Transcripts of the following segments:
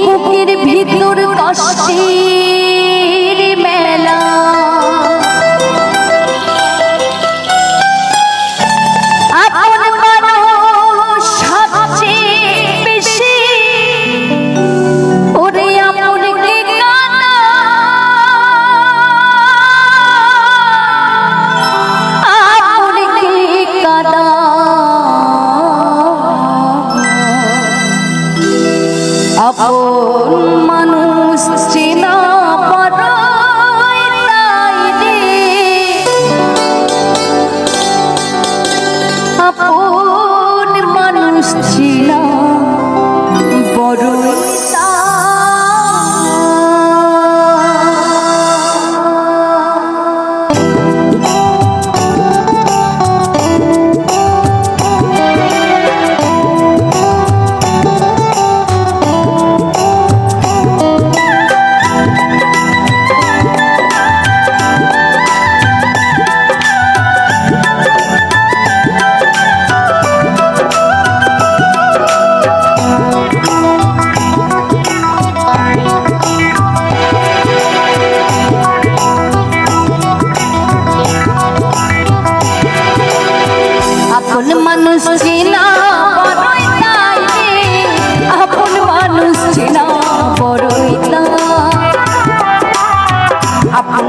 বুকের ভিতর কষ্ট। আপন মানুষ ছিল মানুষ চেনা বড়ই তাইরে আপন মানুষ চেনা বড়ই তা আপন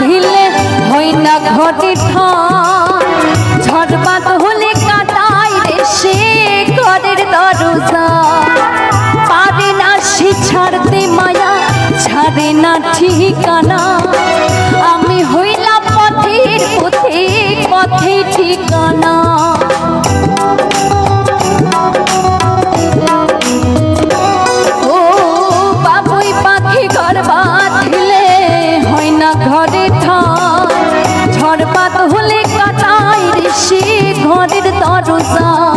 বাঁধিলে হয় না ঘটি ঝড় বাত হলে কাটাই রে সে ঘরের দরজা। পারে না সে ছাড়তে মায়া, ছাড়ে না ঠিকানা। আমি হইলাম পথের পথে পথে ঠিকানা। 三。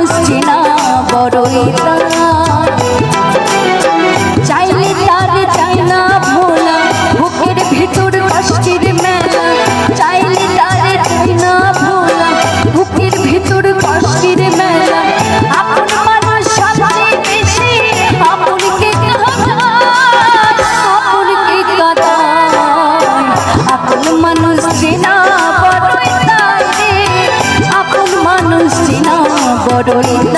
আসছি না বড়ই 好多